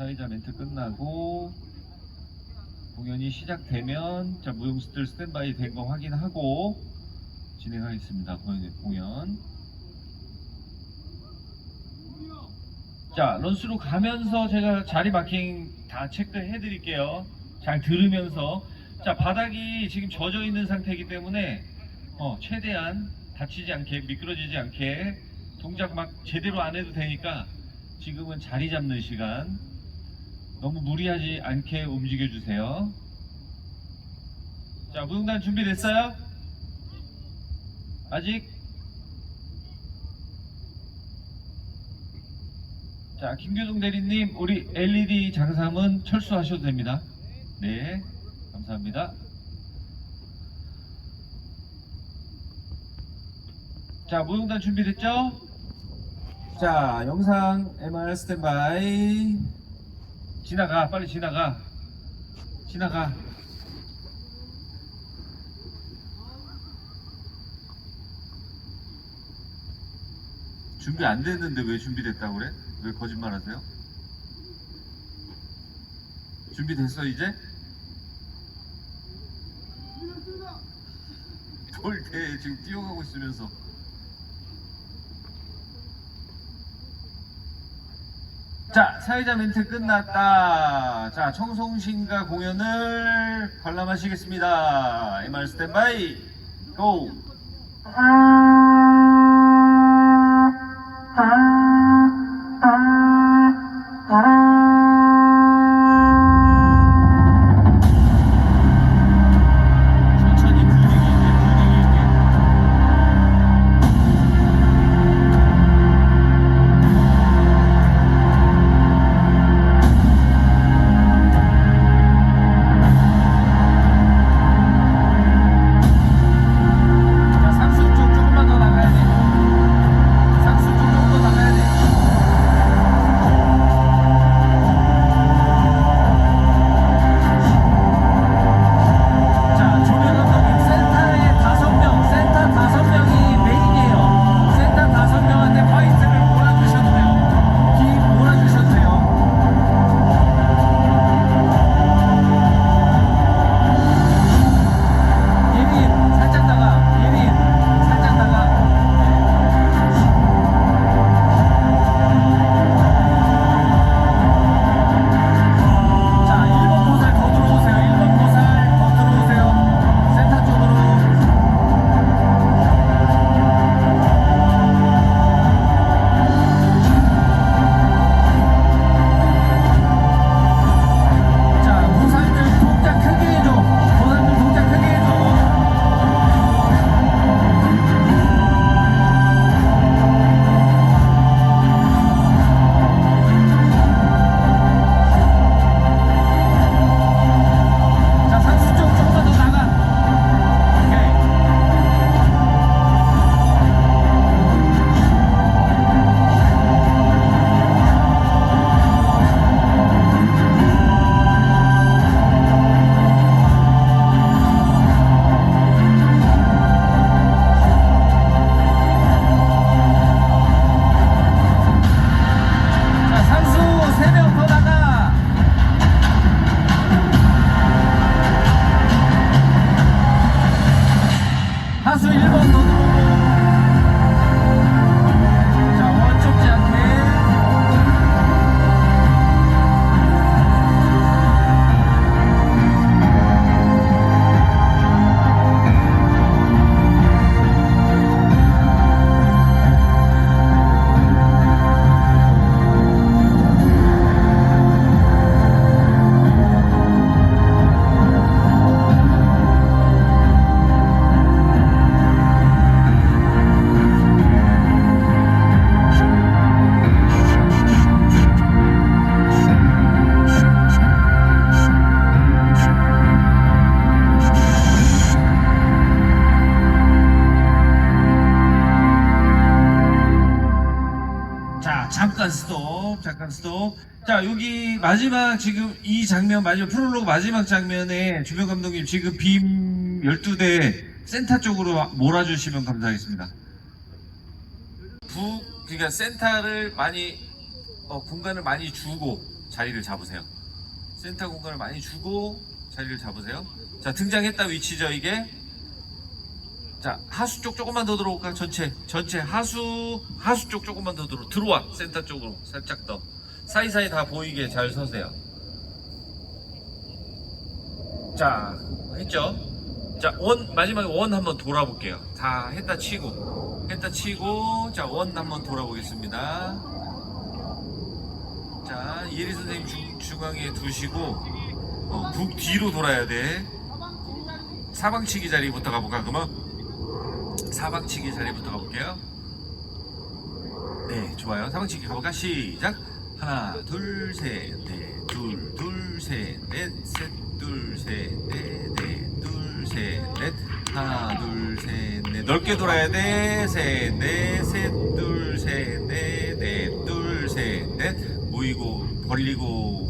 사회자 멘트 끝나고 공연이 시작되면 자 무용수들 스탠바이 된 거 확인하고 진행하겠습니다. 공연. 자 런스로 가면서 제가 자리 마킹 다 체크해 드릴게요. 잘 들으면서 자 바닥이 지금 젖어 있는 상태이기 때문에 어, 최대한 다치지 않게 미끄러지지 않게 동작 막 제대로 안 해도 되니까 지금은 자리 잡는 시간 너무 무리하지 않게 움직여 주세요. 자 무용단 준비됐어요? 아직? 자 김교동 대리님 우리 LED 장삼은 철수하셔도 됩니다. 네 감사합니다. 자, 무용단 준비됐죠? 자, 영상 MR 스탠바이. 지나가, 빨리 지나가. 지나가. 준비 안 됐는데 왜 준비됐다고 그래? 왜 거짓말 하세요? 준비됐어, 이제? 돌대 지금 뛰어가고 있으면서. 자, 사회자 멘트 끝났다. 자, 청송신가 공연을 관람하시겠습니다. MR 스탠바이, 고! 잠깐 스톱, 잠깐 스톱. 자, 여기 마지막 지금 이 장면, 마지막 프롤로그 마지막 장면에 주변 감독님 지금 빔 12대 센터 쪽으로 몰아주시면 감사하겠습니다. 북, 그러니까 센터를 많이, 어, 공간을 많이 주고, 자리를 잡으세요. 센터 공간을 많이 주고 자리를 잡으세요. 자, 등장했다 위치죠, 이게. 자, 하수 쪽 조금만 더 들어올까? 전체. 전체 하수 하수 쪽 조금만 더 들어. 들어와. 센터 쪽으로 살짝 더. 사이사이 다 보이게 잘 서세요. 자, 했죠? 자, 원 마지막에 원 한번 돌아볼게요. 다 했다 치고. 했다 치고 자, 원 한번 돌아보겠습니다. 자, 이혜리 선생님 중, 중앙에 두시고 어, 북 뒤로 돌아야 돼. 사방치기 자리부터 가볼까 그러면? 사방치기 자리부터 가볼게요. 네, 좋아요. 사방치기 가볼까? 시작. 하나, 둘, 셋, 넷, 둘, 둘, 셋, 넷, 셋, 둘, 셋, 넷, 넷, 둘, 셋, 넷. 하나, 둘, 셋, 넷. 넓게 돌아야 돼. 셋, 넷, 셋, 둘, 셋, 넷, 넷, 둘, 셋, 넷. 모이고, 벌리고, 둘,